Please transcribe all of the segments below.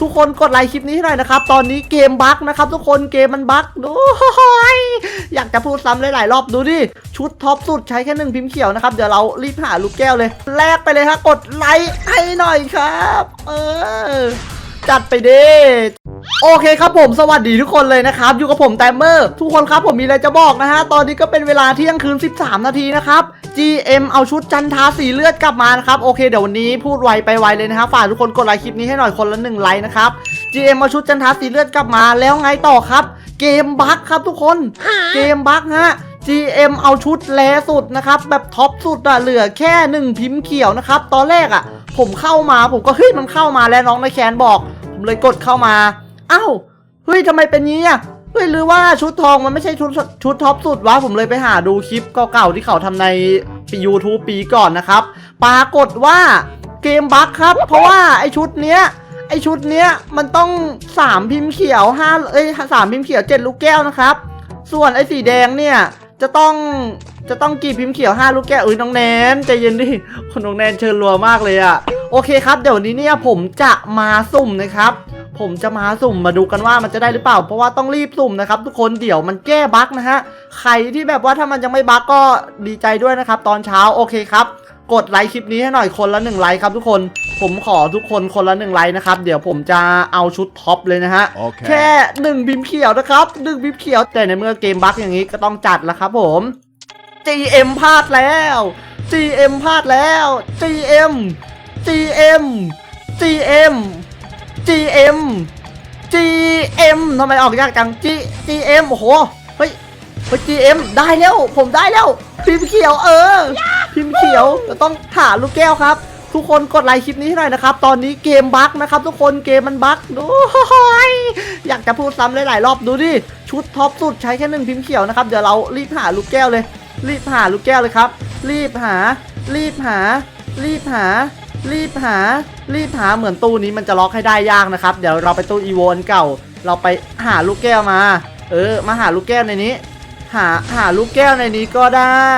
ทุกคนกดไลค์คลิปนี้ให้หน่อยนะครับ ตอนนี้เกมบั๊กนะครับ ทุกคนเกมมันบั๊กดูอยากจะพูดซ้ำหลายๆรอบดูดิ ชุดท็อปสุดใช้แค่หนึ่งพิมพ์เขียวนะครับ เดี๋ยวเรารีบหาลูกแก้วเลย แลกไปเลยฮะกดไลค์ให้หน่อยครับ เออ จัดไปเด้ โอเคครับผมสวัสดีทุกคนเลยนะครับ อยู่กับผมแตมเมอร์ทุกคนครับผมมีอะไรจะบอกนะฮะ ตอนนี้ก็เป็นเวลาเที่ยงคืน 13 นาทีนะครับ GM เอาชุดจันทาสีเลือดกลับมานะครับ โอเคเดี๋ยววันนี้พูดไวไปไวเลยนะครับฝากทุกคนกดไลค์คลิปนี้ให้หน่อยคนละหนึ่งไลค์นะครับ GM เอาชุดจันทาสีเลือดกลับมาแล้วไงต่อครับ เกมบั๊กครับทุกคนเกมบั๊กฮะ GM เอาชุดแลสุดนะครับ แบบท็อปสุดอะเหลือแค่หนึ่งพิมพ์เขียวนะครับตอนแรกอะผมเข้ามาผมก็เฮ้ยมันเข้ามาแล้วน้องในแคนบอก ผมเลยกดเข้ามา อ้าวเฮ้ยทำไมเป็นงี้อะเฮ้ยหรือว่าชุดทองมันไม่ใช่ชุดชุดท็อปสุดวะผมเลยไปหาดูคลิปเก่าๆที่เขาทำในปี YouTube ปีก่อนนะครับ ปรากฏว่าเกมบั๊กครับ เพราะว่าไอชุดเนี้ยไอชุดเนี้ยมันต้อง3พิมพ์เขียว5เอ้ยสามพิมพ์เขียว7ลูกแก้วนะครับ ส่วนไอสีแดงเนี่ยจะต้องจะต้องกี่พิมพ์เขียว5ลูกแก้วเอ้ยน้องแนนใจเย็นดิคนน้องแนนเชิญรัวมากเลยอะโอเคครับ เดี๋ยวนี้เนี่ยผมจะมาสุ่มนะครับ ผมจะมาสุ่มมาดูกันว่ามันจะได้หรือเปล่า เพราะว่าต้องรีบสุ่มนะครับ ทุกคนเดี๋ยวมันแก้บั๊กนะฮะใครที่แบบว่าถ้ามันยังไม่บั๊กก็ดีใจด้วยนะครับ ตอนเช้าโอเคครับกดไลค์คลิปนี้ให้หน่อยคนละหนึ่งไลค์ครับทุกคนผมขอทุกคนคนละหนึ่งไลค์นะครับ เดี๋ยวผมจะเอาชุดท็อปเลยนะฮะโอเคแค่หนึ่งพิมพ์เขียวนะครับหนึ่งพิมพ์เขียว แต่ในเมื่อเกมบั๊กอย่างนี้ก็ต้องจัดละครับผม GM พลาดแล้ว GM พลาดแล้ว GM GM GM GM GM ทำไมออกยากจัง G GM โอ้โห เฮ้ย เฮ้ย GM ได้แล้ว ผมได้แล้ว พิมพ์เขียวเออ พิมพ์เขียวจะต้องหาลูกแก้วครับ ทุกคนกดไลค์คลิปนี้ให้หน่อยนะครับ ตอนนี้เกมบั๊กนะครับ ทุกคนเกมมันบั๊กดูยอยากจะพูดซ้ำหลายๆรอบดูดิ ชุดท็อปสุดใช้แค่หนึ่งพิมพ์เขียวนะครับ เดี๋ยวเรารีบหาลูกแก้วเลย รีบหาลูกแก้วเลยครับ รีบหา รีบหา รีบหา รีบหา รีบหาเหมือนตู้นี้มันจะล็อกให้ได้ยากนะครับ เดี๋ยวเราไปตู้อีโวนเก่า เราไปหาลูกแก้วมา เออ มาหาลูกแก้วในนี้ หาหาลูกแก้วในนี้ก็ได้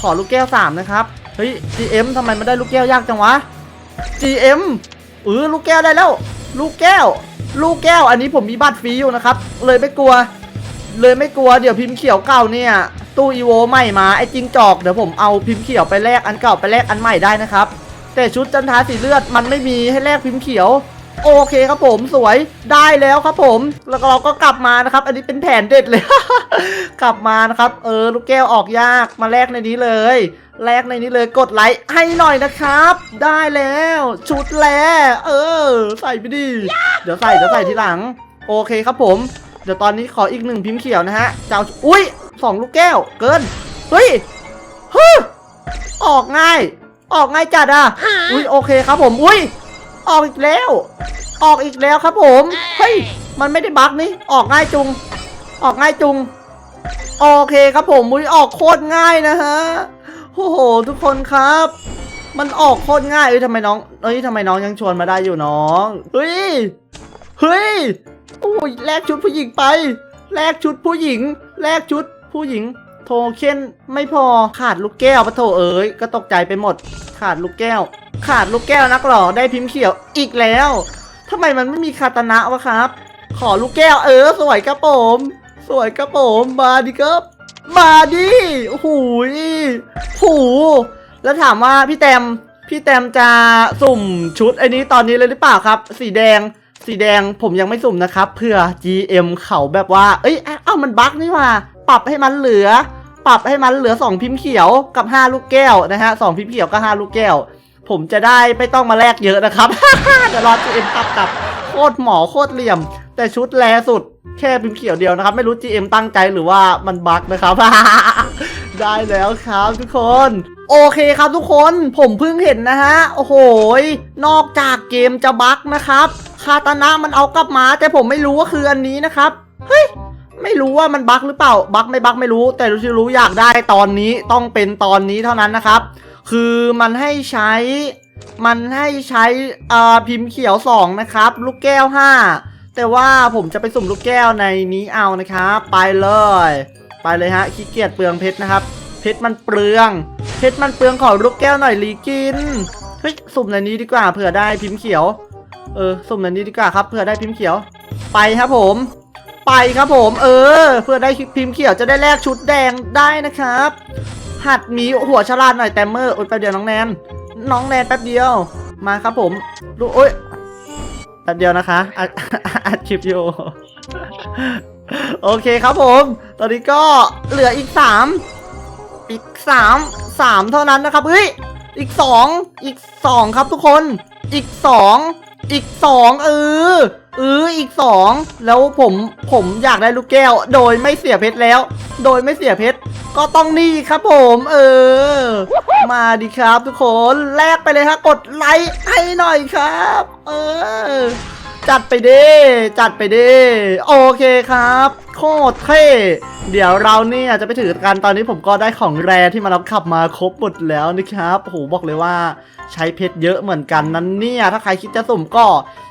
ขอลูกแก้วสามนะครับ เฮ้ย GM ทำไมมันได้ลูกแก้วยากจังวะ GM เออลูกแก้วได้แล้ว ลูกแก้ว ลูกแก้ว อันนี้ผมมีบัตรฟรีอยู่นะครับ เลยไม่กลัว เลยไม่กลัว เดี๋ยวพิมพ์เขียวเก่าเนี่ย ตู้อีโวใหม่มา ไอ้จิงจอก เดี๋ยวผมเอาพิมพ์เขียวไปแลกอันเก่าไปแลกอันใหม่ได้นะครับ แต่ชุดจันทาสีเลือดมันไม่มีให้แลกพิมพ์เขียว โอเคครับผมสวยได้แล้วครับผม แล้วเราก็กลับมานะครับ อันนี้เป็นแผนเด็ดเลย กลับมานะครับ เออลูกแก้วออกยากมาแลกในนี้เลยแลกในนี้เลยกดไลค์ให้หน่อยนะครับ ได้แล้ว ชุดแลเออ ใส่ไปดิเดี๋ยวใส่เดี๋ยวใส่ทีหลัง โอเคครับผม เดี๋ยวตอนนี้ขออีกหนึ่งพิมพ์เขียวนะฮะเจ้าอุ้ยสองลูกแก้ว เกินเฮ้ยเฮ้ออกง่าย ออกง่ายจัดอะ อุ้ยโอเคครับผม อุ้ยออกอีกแล้ว ออกอีกแล้วครับผม เฮ้ย มันไม่ได้บั๊กนี่ ออกง่ายจุง ออกง่ายจุง โอเคครับผมมุ้ยออกโคตรง่ายนะฮะ โอ้โห ทุกคนครับ มันออกโคตรง่าย เอ้ยทำไมน้อง เอ้ยทำไมน้องยังชวนมาได้อยู่น้อง เฮ้ย เฮ้ย โอ้ยแลกชุดผู้หญิงไป แลกชุดผู้หญิง แลกชุดผู้หญิง โทเค็นไม่พอขาดลูกแก้วปะโถเอ้ยก็ตกใจไปหมด ขาดลูกแก้ว ขาดลูกแก้วนักหรอได้พิมพ์เขียวอีกแล้วทำไมมันไม่มีคาตานะวะครับ ขอลูกแก้วเออ สวยครับผม สวยครับผมมาดิครับมาดิโอ้โหยโอ้แล้วถามว่าพี่แตมพี่แตมจะสุ่มชุดไอ้นี้ตอนนี้เลยหรือเปล่าครับ สีแดง สีแดงผมยังไม่สุ่มนะครับเพื่อ GM เขาแบบว่า เอ้ยเอ้ามันบั๊กนี่ว่า ปรับให้มันเหลือ ปรับให้มันเหลือ 2 พิมพ์เขียวกับ 5 ลูกแก้วนะฮะสองพิมพ์เขียวกับ 5 ลูกแก้ว ผมจะได้ไม่ต้องมาแลกเยอะนะครับเดี๋ยวรอ GM กลับกลับโคตรหมอโคตรเหลี่ยม แต่ชุดแลสุดแค่พิมพ์เขียวเดียวนะครับ ไม่รู้ GM ตั้งใจหรือว่ามันบั๊กนะครับ ได้แล้วครับทุกคน โอเคครับทุกคนผมเพิ่งเห็นนะฮะ โอ้โหยนอกจากเกมจะบั๊กนะครับ คาตานะมันเอากลับมา แต่ผมไม่รู้ว่าคืออันนี้นะครับ เฮ้ย ไม่รู้ว่ามันบั๊กหรือเปล่า บั๊กไม่บั๊กไม่รู้ แต่รู้ที่รู้อยากได้ตอนนี้ต้องเป็นตอนนี้เท่านั้นนะครับ คือมันให้ใช้ มันให้ใช้อ่าพิมพ์เขียว 2 นะครับ ลูกแก้ว 5 แต่ว่าผมจะไปสุ่มลูกแก้วในนี้เอานะครับ ไปเลย ไปเลยฮะขี้เกียจเปลืองเพชรนะครับ เพชรมันเปลือง เพชรมันเปลืองขอลูกแก้วหน่อยลีกิน เฮ้ยสุ่มในนี้ดีกว่าเผื่อได้พิมพ์เขียว เออสุ่มนันนี้ดีกว่าครับเพื่อได้พิมพ์เขียว ไปครับผม ไปครับผม เออ เพื่อได้พิมพ์เขียวจะได้แลกชุดแดงได้นะครับ หัดมีหัวฉลาดหน่อยแตมเมอร์โอ้ยแป๊บเดียวน้องแนน น้องแนนแป๊บเดียว มาครับผมดูโอ้ยแป๊บเดียวนะคะอัดอัดคลิปอยู่โอเคครับผม ตอนนี้ก็เหลืออีกสามอีกสามสามเท่านั้นนะครับเฮ้ย อีกสองอีกสองครับทุกคน อีกสองอีกสองเออ เอออีกสองแล้วผมผมอยากได้ลูกแก้ว โดยไม่เสียเพชรแล้ว โดยไม่เสียเพชรก็ต้องนี่ครับผม เออ มาดีครับทุกคนแลกไปเลยฮะกดไลค์ให้หน่อยครับ เออ จัดไปดิจัดไปดิโอเคครับ โคตรเท่เดี๋ยวเราเนี่ยจะไปถือกันตอนนี้ผมก็ได้ของแรที่มารับขับมาครบหมดแล้วนะครับโหบอกเลยว่าใช้เพชรเยอะเหมือนกันนั้นเนี่ย ถ้าใครคิดจะสุ่มก็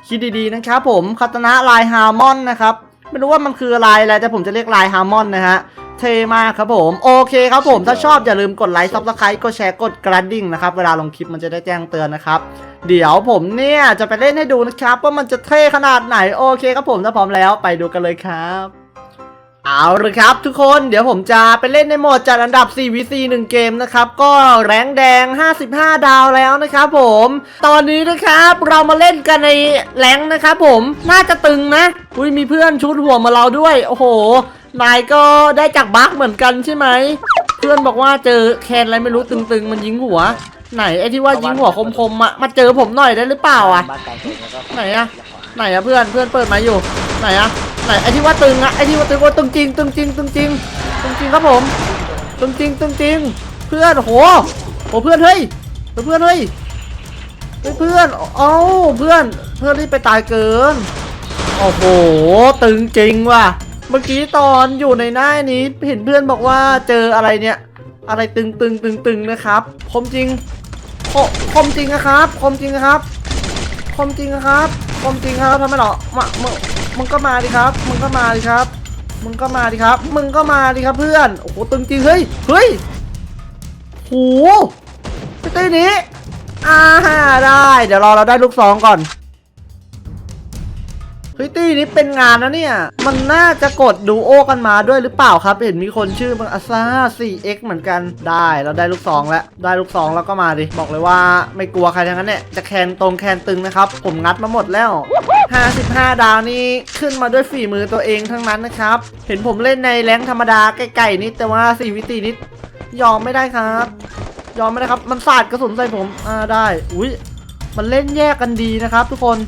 คิดดีๆนะครับผมคาตนะลายฮาร์มอนนะครับไม่รู้ว่ามันคือลายอะไรแต่ผมจะเรียกลายฮาร์มอนนะฮะ เท่มากครับผม โอเคครับผม ถ้าชอบอย่าลืมกดไลค์ซับสไครต์กดแชร์กดกระดิ่งนะครับ เวลาลงคลิปมันจะได้แจ้งเตือนนะครับ เดี๋ยวผมเนี่ยจะไปเล่นให้ดูนะครับ ว่ามันจะเท่ขนาดไหน โอเคครับผมถ้าพร้อมแล้วไปดูกันเลยครับเอาเลยครับทุกคนเดี๋ยวผมจะไปเล่นในโหมดจัดอันดับ 4vc 1 เกมนะครับ ก็แรงแดง 55 ดาวแล้วนะครับผม ตอนนี้นะครับเรามาเล่นกันในแรงนะครับผมน่าจะตึงนะ อุ้ยมีเพื่อนชุดหัวมาเราด้วย โอ้โห นายก็ได้จากบั๊กเหมือนกันใช่ไหม เพื่อนบอกว่าเจอแคนอะไรไม่รู้ตึงๆ มันยิงหัว ไหนไอ้ที่ว่ายิงหัวคมๆอะมาเจอผมหน่อยได้หรือเปล่าอะบ้านไก่ชนแล้วก็ไหนอะไหนอะเพื่อนเพื่อนเปิดมาอยู่ ไหนอะไหนไอที่ว่าตึงอะไอที่ว่าตึงว่าตึงจริงตึงจริงตึงจริงตึงจริงครับผมตึงจริงตึงจริง เพื่อนโหโหเพื่อนเฮ้ยเพื่อนเฮ้ยเฮ้ยเพื่อนเอ้าเพื่อนเพื่อนรีบไปตายเกินโอ้โหตึงจริงว่ะ เมื่อกี้ตอนอยู่ในหน้านี้เห็นเพื่อนบอกว่าเจออะไรเนี่ย อะไรตึงตึงตึงตึงนะครับคมจริงคคมจริงนะครับคมจริงนะครับคมจริงครับคมจริงครับทำไมหรอมามึงมึงก็มาดิครับมึงก็มาดิครับ มึงก็มาดิครับ มึงก็มาดิครับเพื่อนโอ้โหตึงจริงเฮ้ยเฮ้ยโหไปตีนี้อ่าได้ เดี๋ยวรอเราได้ลูกซองก่อน เฮ้ยตีนี้เป็นงานนะเนี่ย มันน่าจะกดดูโอกันมาด้วยหรือเปล่าครับ เห็นมีคนชื่อบางอาซา 4x เหมือนกันได้เราได้ลูกซองแล้ว ได้ลูกซองแล้วก็มาดิ บอกเลยว่าไม่กลัวใครทั้งนั้นเนี่ยจะแคนตรงแคนตึงนะครับ ผมงัดมาหมดแล้ว 55 ดาวนี่ขึ้นมาด้วยฝีมือตัวเองทั้งนั้นนะครับ เห็นผมเล่นในแรงธรรมดาใกล้ๆนิดแต่ว่า4วิตีนิดยอมไม่ได้ครับ ยอมไม่ได้ครับ มันสาดกระสุนใส่ผมอ่าได้ อุ้ยมันเล่นแยกกันดีนะครับ ทุกคน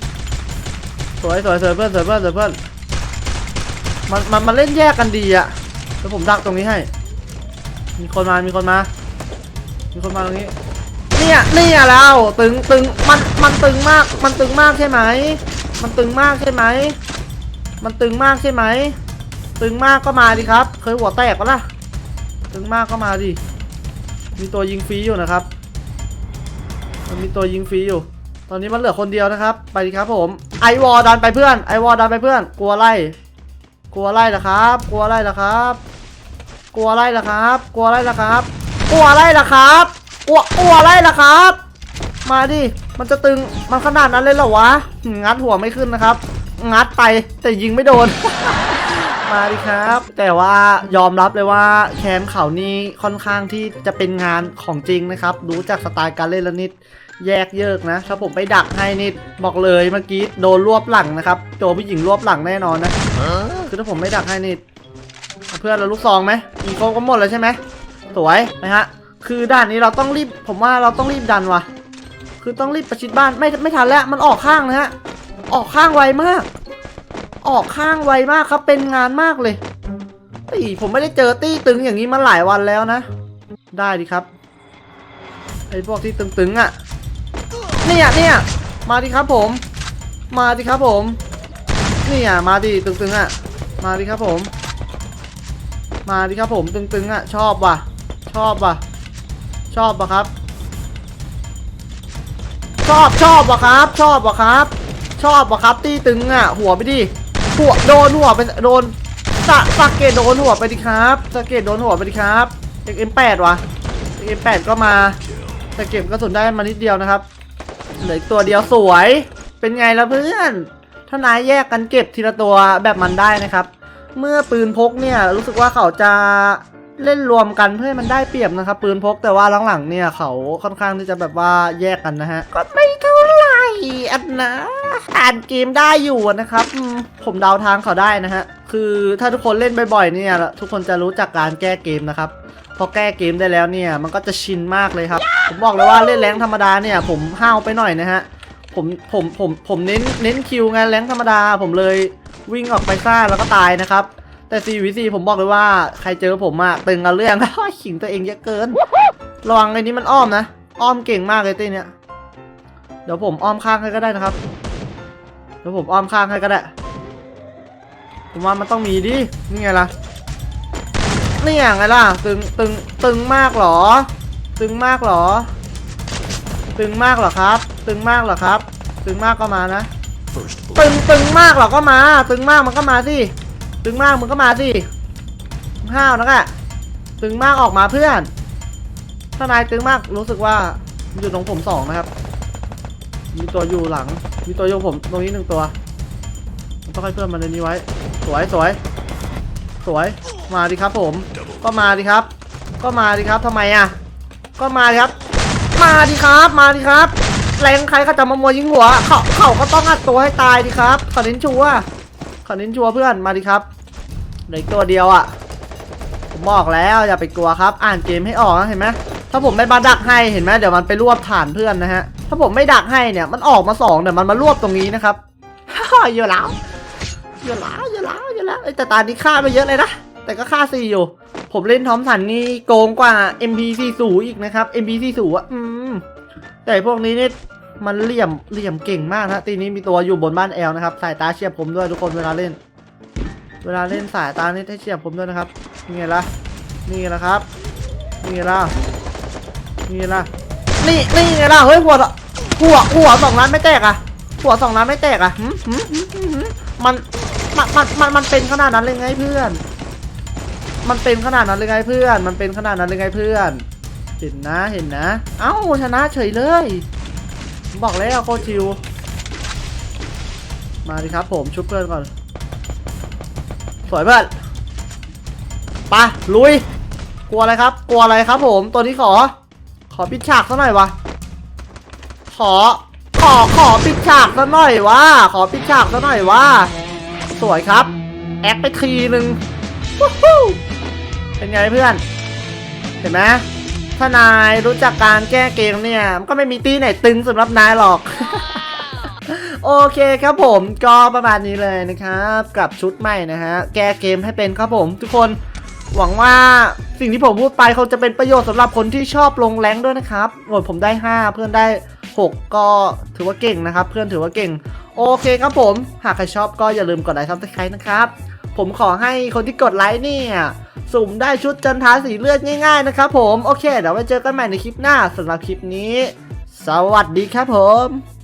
สวยสวยสวยเพื่อนสวยเพื่อนสวยเพื่อนมันมันมันเล่นแยกกันดีอะแล้วผมดักตรงนี้ให้ มีคนมา มีคนมา มีคนมาตรงนี้ เนี่ยเนี่ยแล้วตึงตึงมันมันตึงมาก มันตึงมากใช่ไหม มันตึงมากใช่ไหม มันตึงมากใช่ไหม ตึงมากก็มาดิครับ เคยหัวแตกปะล่ะ ตึงมากก็มาดิ มีตัวยิงฟรีอยู่นะครับ มันมีตัวยิงฟรีอยู่ ตอนนี้มันเหลือคนเดียวนะครับ ไปดิครับผม ไอวอลดันไปเพื่อนไอวอลดันไปเพื่อน กลัวไล่กลัวไล่เหรอครับ กลัวไล่เหรอครับ กลัวไล่เหรอครับ กลัวไล่เหรอครับ กลัวไล่เหรอครับ กลัวกลัวไล่เหรอครับ มาดิมันจะตึงมันขนาดนั้นเลยเหรอวะงัดหัวไม่ขึ้นนะครับ งัดไปแต่ยิงไม่โดนมาดิครับ แต่ว่ายอมรับเลยว่าแคมเขานี่ค่อนข้างที่จะเป็นงานของจริงนะครับดูจากสไตล์การเล่นแล้วนิด แยกเยิกนะ ถ้าผมไปดักให้นิดบอกเลยเมื่อกี้โดนรวบหลังนะครับโจผู้หญิงรวบหลังแน่นอนนะคือถ้าผมไม่ดักให้นิดเพื่อนเราลูกซองไหมมีโค้ก็หมดแล้วใช่ไหมสวยนะฮะ คือด้านนี้เราต้องรีบ ผมว่าเราต้องรีบดันว่ะ คือต้องรีบประชิดบ้านไม่ไม่ทันแล้วมันออกข้างนะฮะออกข้างไวมาก ออกข้างไวมากครับเป็นงานมากเลยเฮ้ยผมไม่ได้เจอตี้ตึงอย่างนี้มาหลายวันแล้วนะ ได้ดิครับไอ้พวกที่ตึงๆอะ เนี่ยเนี่ยมาดิครับผม มาดิครับผมนี่ยมาดิตึงๆอะ มาดิครับผม มาดิครับผมตึงๆอะ ชอบว่ะ ชอบว่ะ ชอบว่ะครับ ชอบชอบว่ะครับ ชอบว่ะครับ ชอบว่ะครับ ตีตึงอะ หัวไปดิหัวโดนหัวไปโดนสะสะเกตโดนหัวไปดิครับสะเกตโดนหัวไปดิครับเอ็มแปดว่ะเอ็มแปดก็มาแต่เก็บกระสุนได้มานิดเดียวนะครับ เหลือตัวเดียวสวย เป็นไงล่ะเพื่อน ถ้านายแยกกันเก็บทีละตัวแบบมันได้นะครับ เมื่อปืนพกเนี่ยรู้สึกว่าเขาจะเล่นรวมกันเพื่อให้มันได้เปรียบนะครับ ปืนพกแต่ว่าหลังๆเนี่ยเขาค่อนข้างที่จะแบบว่าแยกกันนะฮะ ก็ไม่เท่าไหร่อันนะอ่านเกมได้อยู่นะครับ ผมเดาทางเขาได้นะฮะ คือถ้าทุกคนเล่นบ่อยๆเนี่ยทุกคนจะรู้จักการแก้เกมนะครับ พอแก้เกมได้แล้วเนี่ยมันก็จะชินมากเลยครับ ผมบอกเลยว่าเล่นแรงธรรมดาเนี่ย ผมห้าวไปหน่อยนะฮะผมผมผมผมเน้นเน้นคิวไงแรงธรรมดา ผมเลยวิ่งออกไปซ่าแล้วก็ตายนะครับ แต่4 v 4ผมบอกเลยว่าใครเจอผมอะตึงกันเรื่องขิงตัวเองเยอะเกินระวังไอ้นี้มันอ้อมนะอ้อมเก่งมากเลยตีเนี่ยเดี๋ยวผมอ้อมข้างให้ก็ได้นะครับเดี๋ยวผมอ้อมข้างให้ก็ได้ผมว่ามันต้องมีดินี่ไงล่ะ นี่ยไงล่ะ ตึงตึงตึงมากเหรอ ตึงมากเหรอ ตึงมากเหรอครับ ตึงมากเหรอครับ ตึงมากก็มานะ ตึงตึงมากเหรอก็มา ตึงมากมันก็มาสิ ตึงมากมึงก็มาสิห้าวนักะตึงมากออกมาเพื่อนถ้านายตึงมากรู้สึกว่าอยู่ตรงผมสองนะครับ มีตัวอยู่หลัง มีตัวอยู่ผมตรงนี้หนึ่งตัวต้องให้เพื่อนมันในนี้ไว้ สวยสวยสวย มาดิครับผม ก็มาดิครับ ก็มาดิครับทำไมอะก็มาดิครับ มาดิครับ มาดิครับ แรงใครเขาจะมามวยยิงหัว เขาเขาก็ต้องอัดตัวให้ตายดิครับขอเน้นชัวขอเน้นชัวเพื่อน มาดิครับเหลือตัวเดียวอะ ผมบอกแล้วอย่าไปกลัวครับ อ่านเกมให้ออกนะเห็นไหมถ้าผมไม่มาดักให้เห็นไหมเดี๋ยวมันไปรวบฐานเพื่อนนะฮะ ถ้าผมไม่ดักให้เนี่ยมันออกมาสองเดี๋ยวมันมารวบตรงนี้นะครับเยอะแล้วเยอะแล้วเยอะแล้วเยอะแล้วเอ้แต่ตานี้ฆ่าไปเยอะเลยนะ แต่ก็ฆ่าสี่อยู่ ผมเล่นทอมสันนี่โกงกว่า MP40 อีกนะครับ MP40 อะอืมแต่พวกนี้นี่มันเหลี่ยมเหลี่ยมเก่งมากนะตีนี้มีตัวอยู่บนบ้านแอลนะครับ สายตาเฉียบผมด้วยทุกคนเวลาเล่น เวลาเล่นสายตานี่ให้เฉียบผมด้วยนะครับนี่ไงล่ะนี่ไงละครับนี่ไงล่ะนี่ล่ะนี่นี่ไงล่ะเฮ้ยหัวหัวหัวสองล้านไม่แตกอะหัวสองล้านไม่แตกอะมันมันมันมันมันเป็นขนาดนั้นเลยไงเพื่อน มันเป็นขนาดนั้นเลยไงเพื่อน มันเป็นขนาดนั้นเลยไงเพื่อน เห็นนะเห็นนะ เอ้าชนะเฉยเลยผมบอกแล้วโคชิว มาดิครับผมชุบเพื่อนก่อน สวยเพื่อนไปลุย กลัวอะไรครับ กลัวอะไรครับผม ตัวนี้ขอ ขอปิดฉากซะหน่อยวะ ขอ ขอ ขอปิดฉากซะหน่อยวะ ขอปิดฉากซะหน่อยวะ สวยครับ แอคไปทีหนึ่งวู้ฮู้ เป็นไงเพื่อน เห็นไหมถ้านายรู้จักการแก้เกมเนี่ย มันก็ไม่มีตีไหนตึงสำหรับนายหรอก โอเคครับผมก็ประมาณนี้เลยนะครับ กับชุดใหม่นะฮะ แก้เกมให้เป็นครับผมทุกคนหวังว่าสิ่งที่ผมพูดไปคงจะเป็นประโยชน์สำหรับคนที่ชอบลงแรงด้วยนะครับโหมดผมได้ 5 เพื่อนได้ 6 ก็ถือว่าเก่งนะครับ เพื่อนถือว่าเก่ง โอเคครับผม หากใครชอบก็อย่าลืมกดไลค์ซับสไครต์นะครับ ผมขอให้คนที่กดไลค์เนี่ย สุ่มได้ชุดจันทาสีเลือดง่าย ๆ นะครับผม โอเค เดี๋ยวไว้เจอกันใหม่ในคลิปหน้าสำหรับคลิปนี้ สวัสดีครับผม